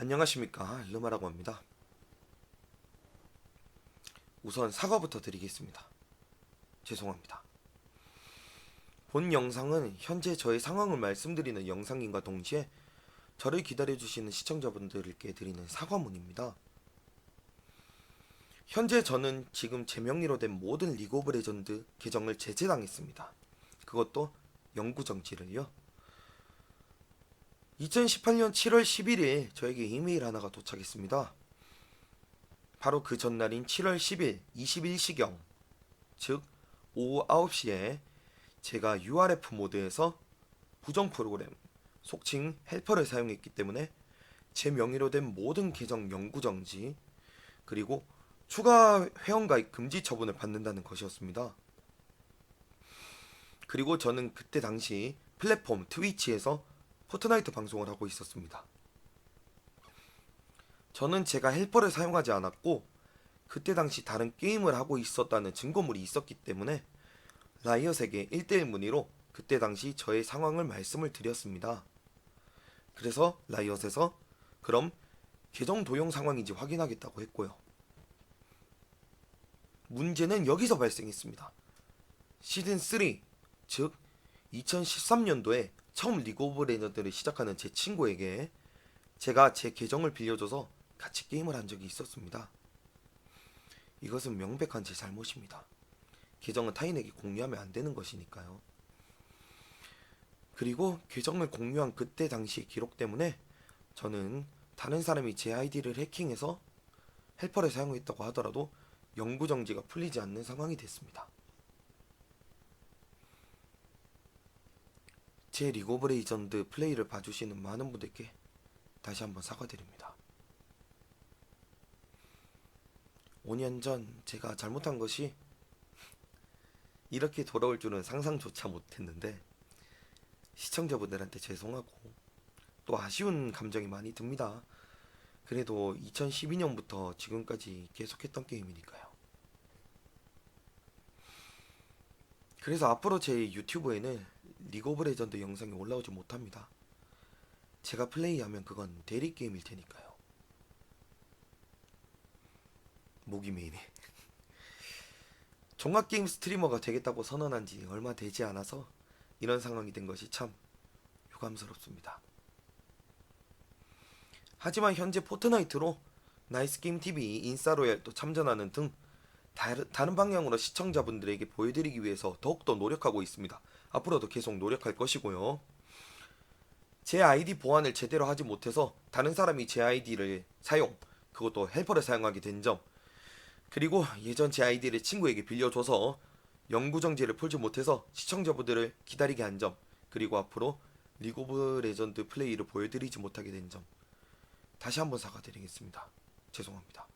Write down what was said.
안녕하십니까 르마라고 합니다. 우선 사과부터 드리겠습니다. 죄송합니다. 본 영상은 현재 저의 상황을 말씀드리는 영상인과 동시에 저를 기다려주시는 시청자분들께 드리는 사과문입니다. 현재 저는 지금 제 명의로 된 모든 리그 오브 레전드 계정을 제재당했습니다. 그것도 영구 정지를요. 2018년 7월 11일 저에게 이메일 하나가 도착했습니다. 바로 그 전날인 7월 10일 21시경 즉 오후 9시에 제가 URF 모드에서 부정 프로그램 속칭 헬퍼를 사용했기 때문에 제 명의로 된 모든 계정 영구 정지 그리고 추가 회원가입 금지 처분을 받는다는 것이었습니다. 그리고 저는 그때 당시 플랫폼 트위치에서 포트나이트 방송을 하고 있었습니다. 저는 제가 헬퍼를 사용하지 않았고 그때 당시 다른 게임을 하고 있었다는 증거물이 있었기 때문에 라이엇에게 1대1 문의로 그때 당시 저의 상황을 말씀을 드렸습니다. 그래서 라이엇에서 그럼 계정 도용 상황인지 확인하겠다고 했고요. 문제는 여기서 발생했습니다. 시즌 3, 즉 2013년도에 처음 리그 오브 레전드를 시작하는 제 친구에게 제가 제 계정을 빌려줘서 같이 게임을 한 적이 있었습니다. 이것은 명백한 제 잘못입니다. 계정은 타인에게 공유하면 안 되는 것이니까요. 그리고 계정을 공유한 그때 당시의 기록 때문에 저는 다른 사람이 제 아이디를 해킹해서 헬퍼를 사용했다고 하더라도 영구 정지가 풀리지 않는 상황이 됐습니다. 제 리그 오브 레전드 플레이를 봐주시는 많은 분들께 다시 한번 사과드립니다. 5년 전 제가 잘못한 것이 이렇게 돌아올 줄은 상상조차 못했는데 시청자분들한테 죄송하고 또 아쉬운 감정이 많이 듭니다. 그래도 2012년부터 지금까지 계속했던 게임이니까요. 그래서 앞으로 제 유튜브에는 리그 오브 레전드 영상이 올라오지 못합니다. 제가 플레이하면 그건 대리 게임일 테니까요. 목이 메이네. 종합 게임 스트리머가 되겠다고 선언한 지 얼마 되지 않아서 이런 상황이 된 것이 참 유감스럽습니다. 하지만 현재 포트나이트로 나이스 게임 TV 인싸로얄도 참전하는 등 다른 방향으로 시청자분들에게 보여드리기 위해서 더욱더 노력하고 있습니다. 앞으로도 계속 노력할 것이고요. 제 아이디 보안을 제대로 하지 못해서 다른 사람이 제 아이디를 사용, 그것도 헬퍼를 사용하게 된 점, 그리고 예전 제 아이디를 친구에게 빌려줘서 영구정지를 풀지 못해서 시청자분들을 기다리게 한 점, 그리고 앞으로 리그 오브 레전드 플레이를 보여드리지 못하게 된 점, 다시 한번 사과드리겠습니다. 죄송합니다.